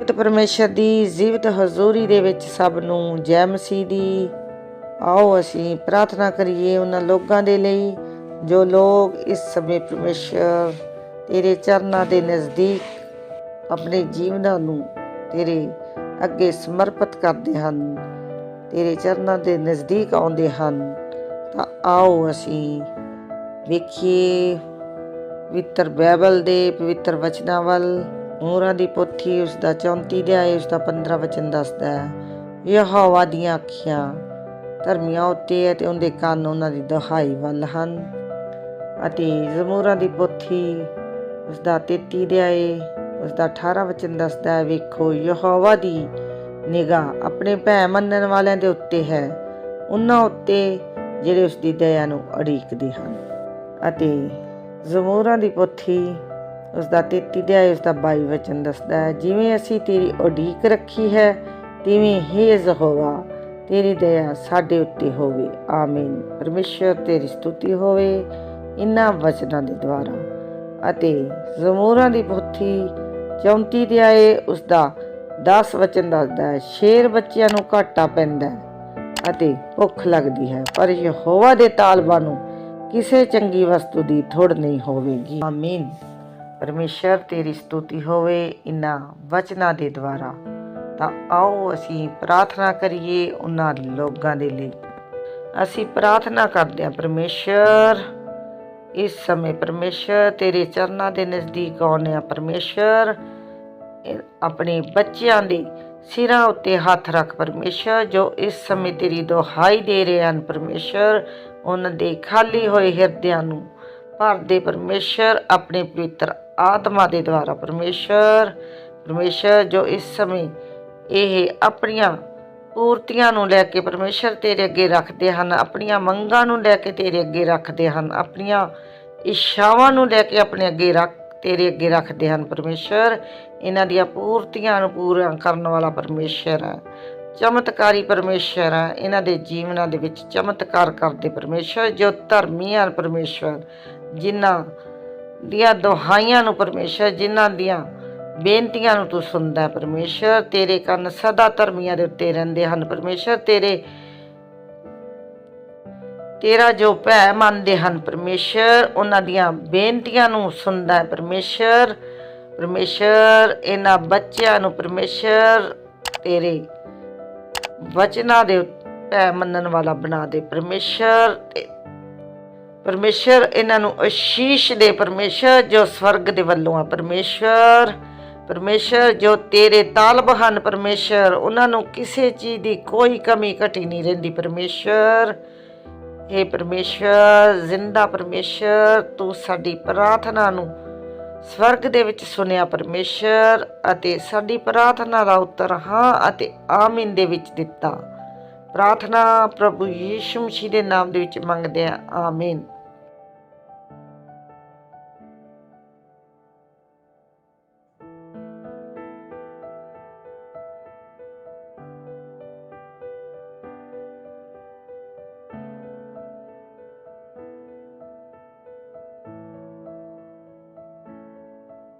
ਭਗਤ ਪਰਮੇਸ਼ਰ ਦੀ ਜੀਵਤ ਹਜ਼ੂਰੀ ਦੇ ਵਿੱਚ ਸਭ ਨੂੰ ਜੈ ਮਸੀਹ ਦੀ। ਆਓ ਅਸੀਂ ਪ੍ਰਾਰਥਨਾ ਕਰੀਏ ਉਹਨਾਂ ਲੋਕਾਂ ਦੇ ਲਈ, ਜੋ ਲੋਕ ਇਸ ਸਮੇਂ ਪਰਮੇਸ਼ਰ ਤੇਰੇ ਚਰਨਾਂ ਦੇ ਨਜ਼ਦੀਕ ਆਪਣੇ ਜੀਵਨਾਂ ਨੂੰ ਤੇਰੇ ਅੱਗੇ ਸਮਰਪਿਤ ਕਰਦੇ ਹਨ, ਤੇਰੇ ਚਰਨਾਂ ਦੇ ਨਜ਼ਦੀਕ ਆਉਂਦੇ ਹਨ। ਤਾਂ ਆਓ ਅਸੀਂ ਵੇਖੀਏ ਪਵਿੱਤਰ ਬਾਈਬਲ ਦੇ ਪਵਿੱਤਰ ਵਚਨਾਂ ਵੱਲ। ਮੋਹਰਾਂ ਦੀ ਪੋਥੀ ਉਸ ਦਾ 34 ਅਧਿਆਇ ਉਸ ਦਾ 15 ਵਚਨ ਦੱਸਦਾ ਹੈ, ਯਹੋਵਾ ਦੀਆਂ ਅੱਖੀਆਂ ਧਰਮੀਆਂ ਉੱਤੇ ਹੈ ਤੇ ਉਹਦੇ ਕੰਨ ਉਹਨਾਂ ਦੀ ਦਹਾਈ ਵੱਲ ਹਨ। ਅਤੇ ਜ਼ਮੂਰਾਂ ਦੀ ਪੋਥੀ ਉਸ ਦਾ 33 ਅਧਿਆਇ ਉਸ ਦਾ 18 ਵਚਨ ਦੱਸਦਾ ਹੈ, ਵੇਖੋ ਯਹੋਵਾ ਦੀ ਨਿਗਾਹ ਆਪਣੇ ਭੈ ਮੰਨਣ ਵਾਲਿਆਂ ਦੇ ਉੱਤੇ ਹੈ, ਉਹਨਾਂ ਉੱਤੇ ਜਿਹੜੇ ਉਸ ਦੀ ਦਇਆ ਨੂੰ ਅੜੀਕਦੇ ਹਨ। ਅਤੇ ਜ਼ਮੂਰਾਂ ਦੀ ਪੋਥੀ ਉਸ ਦਾ 33 ਅਧਿਆਇ ਉਸ ਦਾ 22 ਵਚਨ ਦੱਸਦਾ ਹੈ, ਜਿਵੇਂ ਅਸੀਂ ਤੇਰੀ ਉਡੀਕ ਰੱਖੀ ਹੈ, ਤਿਵੇਂ ਹੀ ਯਹੋਵਾ ਤੇਰੀ ਦਇਆ ਸਾਡੇ ਉੱਤੇ ਹੋਵੇ। ਆਮੀਨ। ਪਰਮੇਸ਼ਰ ਤੇਰੀ ਸਤੁਤੀ ਹੋਵੇ ਇਨ੍ਹਾਂ ਵਚਨਾਂ ਦੇ ਦੁਆਰਾ। ਅਤੇ ਜ਼ਮੂਰਾਂ ਦੀ ਪੋਥੀ 34 ਅਧਿਆਇ ਉਸ ਦਾ 10 ਵਚਨ ਦੱਸਦਾ ਹੈ, ਸ਼ੇਰ ਬੱਚਿਆਂ ਨੂੰ ਘਾਟਾ ਪੈਂਦਾ ਹੈ ਅਤੇ ਭੁੱਖ ਲੱਗਦੀ ਹੈ, ਪਰ ਯਹੋਵਾ ਦੇ ਤਾਲਬਾ ਨੂੰ ਕਿਸੇ ਚੰਗੀ ਵਸਤੂ ਦੀ ਥੋੜ ਨਹੀਂ ਹੋਵੇਗੀ। ਆਮੀਨ। ਪਰਮੇਸ਼ਰ ਤੇਰੀ ਸਤੁਤੀ ਹੋਵੇ ਇਨ੍ਹਾਂ ਵਚਨਾਂ ਦੇ ਦੁਆਰਾ। ਤਾਂ ਆਓ ਅਸੀਂ ਪ੍ਰਾਰਥਨਾ ਕਰੀਏ ਉਹਨਾਂ ਲੋਕਾਂ ਦੇ ਲਈ। ਅਸੀਂ ਪ੍ਰਾਰਥਨਾ ਕਰਦੇ ਹਾਂ, ਪਰਮੇਸ਼ਰ, ਇਸ ਸਮੇਂ ਪਰਮੇਸ਼ਰ ਤੇਰੇ ਚਰਨਾਂ ਦੇ ਨਜ਼ਦੀਕ ਆਉਂਦੇ ਹਾਂ। ਪਰਮੇਸ਼ਰ ਆਪਣੇ ਬੱਚਿਆਂ ਦੇ ਸਿਰਾਂ ਉੱਤੇ ਹੱਥ ਰੱਖ ਪਰਮੇਸ਼ਰ, ਜੋ ਇਸ ਸਮੇਂ ਤੇਰੀ ਦੁਹਾਈ ਦੇ ਰਹੇ ਹਨ। ਪਰਮੇਸ਼ਰ, ਉਹਨਾਂ ਦੇ ਖਾਲੀ ਹੋਏ ਹਿਰਦਿਆਂ ਨੂੰ ਭਰ ਦੇ। ਪਰਮੇਸ਼ਰ, ਆਪਣੇ ਪਵਿੱਤਰ ਆਤਮਾ ਦੇ ਦੁਆਰਾ ਪਰਮੇਸ਼ਰ ਪਰਮੇਸ਼ਰ ਜੋ ਇਸ ਸਮੇਂ ਇਹ ਆਪਣੀਆਂ ਪੂਰਤੀਆਂ ਨੂੰ ਲੈ ਕੇ ਪਰਮੇਸ਼ਰ ਤੇਰੇ ਅੱਗੇ ਰੱਖਦੇ ਹਨ, ਆਪਣੀਆਂ ਮੰਗਾਂ ਨੂੰ ਲੈ ਕੇ ਤੇਰੇ ਅੱਗੇ ਰੱਖਦੇ ਹਨ, ਆਪਣੀਆਂ ਇੱਛਾਵਾਂ ਨੂੰ ਲੈ ਕੇ ਆਪਣੇ ਅੱਗੇ ਰੱਖ, ਤੇਰੇ ਅੱਗੇ ਰੱਖਦੇ ਹਨ ਪਰਮੇਸ਼ਰ। ਇਹਨਾਂ ਦੀਆਂ ਪੂਰਤੀਆਂ ਨੂੰ ਪੂਰਾ ਕਰਨ ਵਾਲਾ ਪਰਮੇਸ਼ਰ ਹੈ, ਚਮਤਕਾਰੀ ਪਰਮੇਸ਼ਰ ਹੈ। ਇਹਨਾਂ ਦੇ ਜੀਵਨਾਂ ਦੇ ਵਿੱਚ ਚਮਤਕਾਰ ਕਰਦੇ ਪਰਮੇਸ਼ਰ ਜੋ ਧਰਮੀ ਹਨ ਪਰਮੇਸ਼ਰ, ਜਿਨ੍ਹਾਂ ਦੀਆਂ ਦੁਹਾਈਆਂ ਨੂੰ ਪਰਮੇਸ਼ਰ, ਜਿਨ੍ਹਾਂ ਦੀਆਂ ਬੇਨਤੀਆਂ ਨੂੰ ਤੂੰ ਸੁਣਦਾ ਹੈ ਪਰਮੇਸ਼ਰ, ਤੇਰੇ ਕੰਨ ਸਦਾ ਧਰਮੀਆਂ ਦੇ ਉੱਤੇ ਰਹਿੰਦੇ ਹਨ ਪਰਮੇਸ਼ਰ, ਤੇਰੇ, ਤੇਰਾ ਜੋ ਭੈ ਮੰਨਦੇ ਹਨ ਪਰਮੇਸ਼ਰ, ਉਹਨਾਂ ਦੀਆਂ ਬੇਨਤੀਆਂ ਨੂੰ ਸੁਣਦਾ ਹੈ ਪਰਮੇਸ਼ਰ ਪਰਮੇਸ਼ਰ, ਇਹਨਾਂ ਬੱਚਿਆਂ ਨੂੰ ਪਰਮੇਸ਼ਰ, ਤੇਰੇ ਵਚਨਾਂ ਦੇ ਭੈ ਮੰਨਣ ਵਾਲਾ ਬਣਾ ਦੇ ਪਰਮੇਸ਼ਰ, ਤੇ ਪਰਮੇਸ਼ਰ ਇਹਨਾਂ ਨੂੰ ਅਸ਼ੀਸ਼ ਦੇ ਪਰਮੇਸ਼ਰ, ਜੋ ਸਵਰਗ ਦੇ ਵੱਲੋਂ ਆ ਪਰਮੇਸ਼ਰ। ਪਰਮੇਸ਼ਰ, ਜੋ ਤੇਰੇ ਤਾਲਬ ਹਨ ਪਰਮੇਸ਼ਰ, ਉਹਨਾਂ ਨੂੰ ਕਿਸੇ ਚੀਜ਼ ਦੀ ਕੋਈ ਕਮੀ ਘਟੀ ਨਹੀਂ ਰਹਿੰਦੀ ਪਰਮੇਸ਼ਰ। हे ਪਰਮੇਸ਼ਰ, ਜ਼ਿੰਦਾ ਪਰਮੇਸ਼ਰ, ਤੂੰ ਸਾਡੀ ਪ੍ਰਾਰਥਨਾ ਨੂੰ ਸਵਰਗ ਦੇ ਵਿੱਚ ਸੁਨਿਆ ਪਰਮੇਸ਼ਰ, ਅਤੇ ਸਾਡੀ ਪ੍ਰਾਰਥਨਾ ਦਾ ਉੱਤਰ ਹਾਂ ਅਤੇ ਆਮੀਨ ਦੇ ਵਿੱਚ ਦਿੱਤਾ। ਪ੍ਰਾਰਥਨਾ ਪ੍ਰਭੂ ਯੀਸ਼ੂ ਮਸੀਹ ਦੇ ਨਾਮ ਦੇ ਵਿੱਚ ਮੰਗਦੇ ਹਾਂ, ਆਮੀਨ।